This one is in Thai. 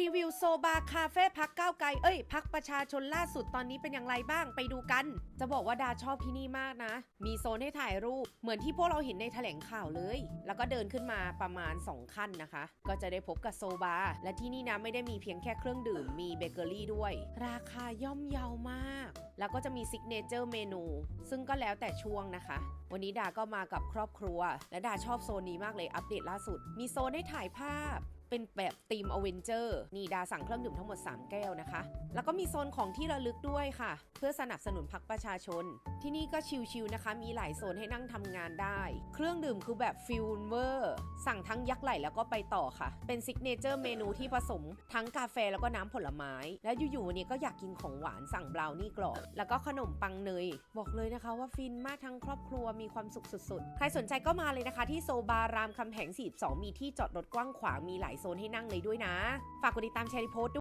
รีวิวโซบาคาเฟ่พักก้าวไกล เอ้ย พักประชาชนล่าสุดตอนนี้เป็นอย่างไรบ้างไปดูกัน จะบอกว่าดาชอบที่นี่มากนะ มีโซนให้ถ่ายรูป เหมือนที่พวกเราเห็นในแถลงข่าวเลย แล้วก็เดินขึ้นมาประมาณ 2 ขั้นนะคะ ก็จะได้พบกับโซบา และที่นี่นะไม่ได้มีเพียงแค่เครื่องดื่ม มีเบเกอรี่ด้วย ราคาย่อมเยาวมาก แล้วก็จะมีซิกเนเจอร์เมนู ซึ่งก็แล้วแต่ช่วงนะคะวันนี้ดาก็มากับครอบครัว และดาชอบโซนนี้มากเลยอัปเดตล่าสุด มีโซนให้ถ่ายภาพ เป็นแบบทีมอเวนเจอร์นี่ดาสั่งเครื่องดื่มทั้งหมด 3 แก้วนะคะ แล้วก็มีโซนของที่ระลึกด้วยค่ะ เพื่อสนับสนุนพักประชาชน ที่นี่ก็ชิลๆนะคะ มีหลายโซนให้นั่งทำงานได้ เครื่องดื่มคือแบบฟิลเวอร์สั่งทั้งยักษ์ไหลแล้วก็ไปต่อค่ะ เป็นซิกเนเจอร์เมนูที่ผสม ทั้งกาแฟแล้วก็น้ำผลไม้ แล้วอยู่ๆวันนี้ก็อยากกินของหวานสั่งบราวนี่กรอบ แล้วก็ขนมปังเนย บอกเลยนะคะว่าฟินมากทั้งครอบครัวมีความสุขสุดๆ ใครสนใจก็มาเลยนะคะ ที่โซบารามคำแหง42 มีที่จอดรถกว้างขวางมีหลายโซนให้นั่งเลยด้วยนะ ฝากกดติดตามแชร์รีโพสต์ด้วย